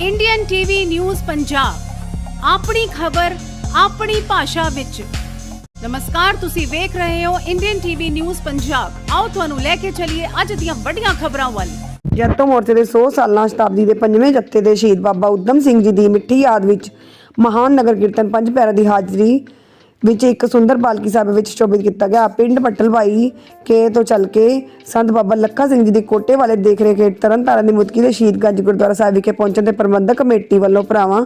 Indian TV news Punjab ਆਪਣੀ ਖਬਰ, ਆਪਣੀ ਭਾਸ਼ਾ ਵਿੱਚ। ਨਮਸਕਾਰ, ਤੁਸੀਂ ਵੇਖ ਰਹੇ ਹੋ ਇੰਡੀਅਨ ਟੀਵੀ ਨਿਊਜ਼ ਪੰਜਾਬ ਆਓ ਤੁਹਾਨੂੰ ਲੈ ਕੇ ਚੱਲੀਏ ਅੱਜ ਦੀਆਂ ਵੱਡੀਆਂ ਖਬਰਾਂ ਵੱਲ। ਜੈਤੋ ਮੋਰਚੇ ਦੇ 100 ਸਾਲਾਂ ਸ਼ਤਾਬਦੀ ਦੇ ਪੰਜਵੇਂ ਜੱਥੇ ਦੇ ਸ਼ਹੀਦ ਬਾਬਾ ਉਦਮ ਸਿੰਘ ਜੀ ਦੀ ਮਿੱਠੀ ਯਾਦ ਵਿੱਚ ਮਹਾਨ ਨਗਰ ਕੀਰਤਨ ਪੰਜ ਪਿਆਰਿਆਂ ਦੀ ਹਾਜ਼ਰੀ ਵਿੱਚ ਇੱਕ ਸੁੰਦਰ ਪਾਲਕੀ ਸਾਹਿਬ ਵਿੱਚ ਸ਼ੋਭਿਤ ਕੀਤਾ ਗਿਆ। ਪਿੰਡ ਪੱਟਲਵਾਈ ਕੇ ਤੋਂ ਚੱਲ ਕੇ ਸੰਤ ਬਾਬਾ ਲੱਖਾ ਸਿੰਘ ਜੀ ਦੀ ਕੋਟੇ ਵਾਲੇ ਦੇਖ ਰੇਖ ਹੇਠ ਤਰਨਤਾਰਨ ਦੀ ਮੁਦਕੀ ਦੇ ਸ਼ਹੀਦਗੰਜ ਗੁਰਦੁਆਰਾ ਸਾਹਿਬ ਵਿਖੇ ਪਹੁੰਚਣ ਤੇ ਪ੍ਰਬੰਧਕ ਕਮੇਟੀ ਵੱਲੋਂ ਭਰਾਵਾਂ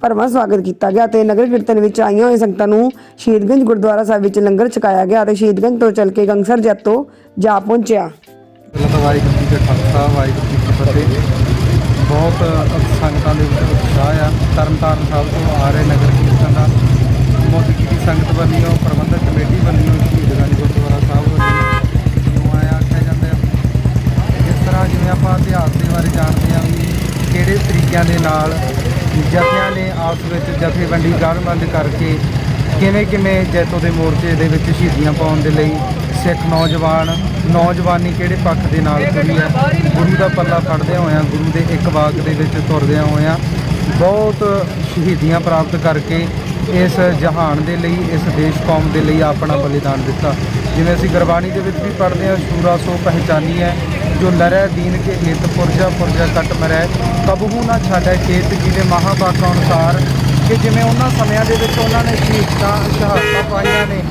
ਭਰਵਾਂ ਸਵਾਗਤ ਕੀਤਾ ਗਿਆ ਤੇ ਨਗਰ ਕੀਰਤਨ ਵਿੱਚ ਆਈਆਂ ਹੋਈਆਂ ਸੰਗਤਾਂ ਨੂੰ ਸ਼ਹੀਦਗੰਜ ਗੁਰਦੁਆਰਾ ਸਾਹਿਬ ਵਿੱਚ ਲੰਗਰ ਛਕਾਇਆ ਗਿਆ ਤੇ ਸ਼ਹੀਦਗੰਜ ਤੋਂ ਚੱਲ ਕੇ ਗੰਗਸਰ ਜੈਤੋ ਜਾ ਪਹੁੰਚਿਆ। ਵਾਹਿਗੁਰੂ ਜੀ ਦਾ ਖਾਲਸਾ, ਵਾਹਿਗੁਰੂ ਜੀ ਕੀ ਫਤਿਹ। ਬਹੁਤ ਸੰਗਤਾਂ ਦੇ ਵਿੱਚ ਉਤਸ਼ਾਹ ਆ। ਤਰਨਤਾਰਨ ਸਾਹਿਬ ਤੋਂ ਆ ਰਹੇ ਨਗਰ ਕੀਰਤਨ ਦਾ। ਸੰਗਤ ਵੱਲੋਂ ਪ੍ਰਬੰਧਕ ਕਮੇਟੀ ਵੱਲੋਂ ਸ਼ਹੀਦਗੰਜ ਗੁਰਦੁਆਰਾ ਸਾਹਿਬ ਵੱਲੋਂ ਜਿਉਂ ਆਇਆ, ਆਖਿਆ ਜਾਂਦਾ ਇਸ ਤਰ੍ਹਾਂ ਜਿਵੇਂ ਆਪਾਂ ਇਤਿਹਾਸ ਦੇ ਬਾਰੇ ਜਾਣਦੇ ਹਾਂ ਵੀ ਕਿਹੜੇ ਤਰੀਕਿਆਂ ਦੇ ਨਾਲ ਜਥਿਆਂ ਨੇ ਆਪਸ ਵਿੱਚ ਜਥੇਬੰਦੀ ਗੜਬੰਦ ਕਰਕੇ ਕਿਵੇਂ ਕਿਵੇਂ ਜੈਤੋ ਦੇ ਮੋਰਚੇ ਦੇ ਵਿੱਚ ਸ਼ਹੀਦੀਆਂ ਪਾਉਣ ਦੇ ਲਈ ਸਿੱਖ ਨੌਜਵਾਨ, ਨੌਜਵਾਨੀ ਕਿਹੜੇ ਪੱਖ ਦੇ ਨਾਲ ਤੁਰੀ ਹੈ, ਗੁਰੂ ਦਾ ਪੱਲਾ ਫੜਦਿਆਂ ਹੋਇਆਂ, ਗੁਰੂ ਦੇ ਇੱਕ ਵਾਕ ਦੇ ਵਿੱਚ ਤੁਰਦਿਆਂ ਹੋਇਆਂ ਬਹੁਤ ਸ਼ਹੀਦੀਆਂ ਪ੍ਰਾਪਤ ਕਰਕੇ ਇਸ ਜਹਾਨ ਦੇ ਲਈ, ਇਸ ਦੇਸ਼ ਕੌਮ ਦੇ ਲਈ ਆਪਣਾ ਬਲੀਦਾਨ ਦਿੱਤਾ। ਜਿਵੇਂ ਅਸੀਂ ਗੁਰਬਾਣੀ ਦੇ ਵਿੱਚ ਵੀ ਪੜ੍ਹਦੇ ਹਾਂ, ਸ਼ੂਰਾ ਸੋ ਪਹਿਚਾਨੀ ਹੈ, ਜੋ ਲਰੈ ਦੀਨ ਕੇ ਹਿਤ ਪੁਰਜਾ ਪੁਰਜਾ ਕੱਟ ਮਰੈ। ਕਬਹੂ ਨਾ ਛਾੜੈ ਖੇਤ ਜਿਵੇਂ ਮਹਾਵਾਕਾਂ ਅਨੁਸਾਰ, ਕਿ ਜਿਵੇਂ ਉਹਨਾਂ ਸਮਿਆਂ ਦੇ ਵਿੱਚ ਉਹਨਾਂ ਨੇ ਸ਼ਹੀਦਾਂ, ਸ਼ਹਾਦਤਾਂ ਪਾਈਆਂ ਨੇ,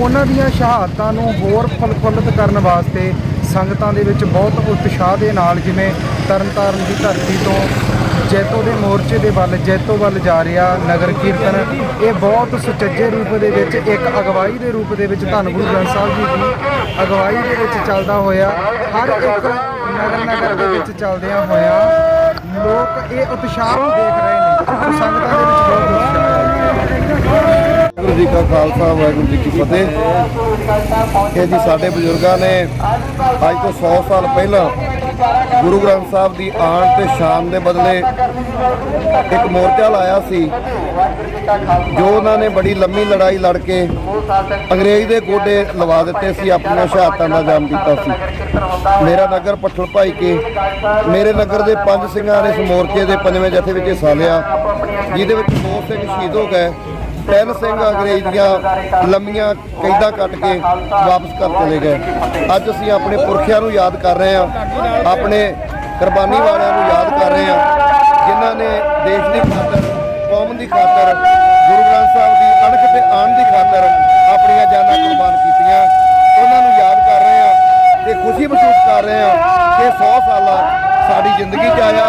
ਉਹਨਾਂ ਦੀਆਂ ਸ਼ਹਾਦਤਾਂ ਨੂੰ ਹੋਰ ਫਲਫੁੱਲਤ ਕਰਨ ਵਾਸਤੇ ਸੰਗਤਾਂ ਦੇ ਵਿੱਚ ਬਹੁਤ ਉਤਸ਼ਾਹ ਦੇ ਨਾਲ, ਜਿਵੇਂ ਤਰਨਤਾਰਨ ਦੀ ਧਰਤੀ ਤੋਂ ਜੈਤੋ ਦੇ ਮੋਰਚੇ ਦੇ ਵੱਲ, ਜੈਤੋ ਵੱਲ ਜਾ ਰਿਹਾ ਨਗਰ ਕੀਰਤਨ। ਇਹ ਬਹੁਤ ਸੁਚੱਜੇ ਰੂਪ ਦੇ ਵਿੱਚ, ਇੱਕ ਅਗਵਾਈ ਦੇ ਰੂਪ ਦੇ ਵਿੱਚ ਧੰਨ ਗੁਰੂ ਗ੍ਰੰਥ ਸਾਹਿਬ ਜੀ ਦੀ ਅਗਵਾਈ ਦੇ ਵਿੱਚ ਚੱਲਦਾ ਹੋਇਆ, ਹਰ ਇੱਕ ਨਗਰ ਨਗਰ ਦੇ ਵਿੱਚ ਚੱਲਦਿਆਂ ਹੋਇਆ ਲੋਕ ਇਹ ਉਤਸ਼ਾਹ ਨੂੰ ਦੇਖ ਰਹੇ ਨੇ। ਸੰਗਤਾਂ ਦੇ ਵਿੱਚ ਬਹੁਤ ਉਤਸ਼ਾਹ ਵਾਹਿਗੁਰੂ ਜੀ ਕਾ ਖਾਲਸਾ, ਵਾਹਿਗੁਰੂ ਜੀ ਕੀ ਫਤਿਹ। ਇਹ ਜੀ ਸਾਡੇ ਬਜ਼ੁਰਗਾਂ ਨੇ ਅੱਜ ਤੋਂ 100 ਸਾਲ ਪਹਿਲਾਂ ਗੁਰੂ ਗ੍ਰੰਥ ਸਾਹਿਬ ਦੀ ਆਣ ਤੇ ਸ਼ਾਨ ਦੇ ਬਦਲੇ ਇੱਕ ਮੋਰਚਾ ਲਾਇਆ ਸੀ, ਜੋ ਉਹਨਾਂ ਨੇ ਬੜੀ ਲੰਮੀ ਲੜਾਈ ਲੜ ਕੇ ਅੰਗਰੇਜ਼ ਦੇ ਗੋਡੇ ਲਵਾ ਦਿੱਤੇ ਸੀ, ਆਪਣੀਆਂ ਸ਼ਹਾਦਤਾਂ ਦਾ ਜਾਮ ਦਿੱਤਾ ਸੀ। ਮੇਰਾ ਨਗਰ ਪੱਠਲ ਭਾਈ ਕੇ, ਮੇਰੇ ਨਗਰ ਦੇ ਪੰਜ ਸਿੰਘਾਂ ਨੇ ਇਸ ਮੋਰਚੇ ਦੇ ਪੰਜਵੇਂ ਜਥੇ ਵਿੱਚ ਹਿੱਸਾ ਲਿਆ, ਜਿਹਦੇ ਵਿੱਚ ਦੋ ਸਿੰਘ ਸ਼ਹੀਦ ਹੋ ਗਏ। ਤਿੰਨ ਸਿੰਘ ਅੰਗਰੇਜ਼ ਦੀਆਂ ਲੰਮੀਆਂ ਕੈਦਾਂ ਕੱਟ ਕੇ ਵਾਪਸ ਕਰ ਚਲੇ ਗਏ। ਅੱਜ ਅਸੀਂ ਆਪਣੇ ਪੁਰਖਿਆਂ ਨੂੰ ਯਾਦ ਕਰ ਰਹੇ ਹਾਂ, ਆਪਣੇ ਕੁਰਬਾਨੀ ਵਾਲਿਆਂ ਨੂੰ ਯਾਦ ਕਰ ਰਹੇ ਹਾਂ, ਜਿਨ੍ਹਾਂ ਨੇ ਦੇਸ਼ ਦੀ ਖਾਤਰ, ਕੌਮ ਦੀ ਖਾਤਰ, ਗੁਰੂ ਗ੍ਰੰਥ ਸਾਹਿਬ ਦੀ ਅਣਖ ਤੇ ਆਣ ਦੀ ਖਾਤਰ ਆਪਣੀਆਂ ਜਾਨਾਂ ਕੁਰਬਾਨ ਕੀਤੀਆਂ। ਉਹਨਾਂ ਨੂੰ ਯਾਦ ਕਰ ਰਹੇ ਹਾਂ ਤੇ ਖੁਸ਼ੀ ਮਹਿਸੂਸ ਕਰ ਰਹੇ ਹਾਂ ਕਿ 100 ਸਾਲਾ ਸਾਡੀ ਜ਼ਿੰਦਗੀ 'ਚ ਆਇਆ।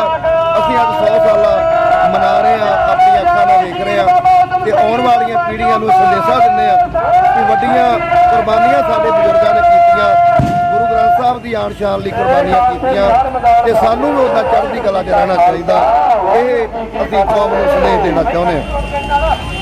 ਅਸੀਂ ਅੱਜ 100 ਸਾਲਾ ਮਨਾ ਰਹੇ ਹਾਂ ਆਪਣੀਆਂ ਅੱਖਾਂ ਨਾਲ ਵੇਖ ਰਹੇ ਹਾਂ ਤੇ ਆਉਣ ਵਾਲੀਆਂ ਪੀੜ੍ਹੀਆਂ ਨੂੰ ਸੰਦੇਸ਼ਾ ਦਿੰਦੇ ਆ ਕਿ ਵੱਡੀਆਂ ਕੁਰਬਾਨੀਆਂ ਸਾਡੇ ਬਜ਼ੁਰਗਾਂ ਨੇ ਕੀਤੀਆਂ। ਗੁਰੂ ਗ੍ਰੰਥ ਸਾਹਿਬ ਦੀ ਆਣ ਸ਼ਾਨ ਲਈ ਕੁਰਬਾਨੀਆਂ ਕੀਤੀਆਂ ਤੇ ਸਾਨੂੰ ਵੀ ਉਹਦਾ ਚੜ੍ਹਦੀ ਕਲਾ 'ਚ ਰਹਿਣਾ ਚਾਹੀਦਾ। ਇਹ ਅਸੀਂ ਕੌਮ ਨੂੰ ਸੰਦੇਸ਼ ਦੇਣਾ ਚਾਹੁੰਦੇ ਹਾਂ।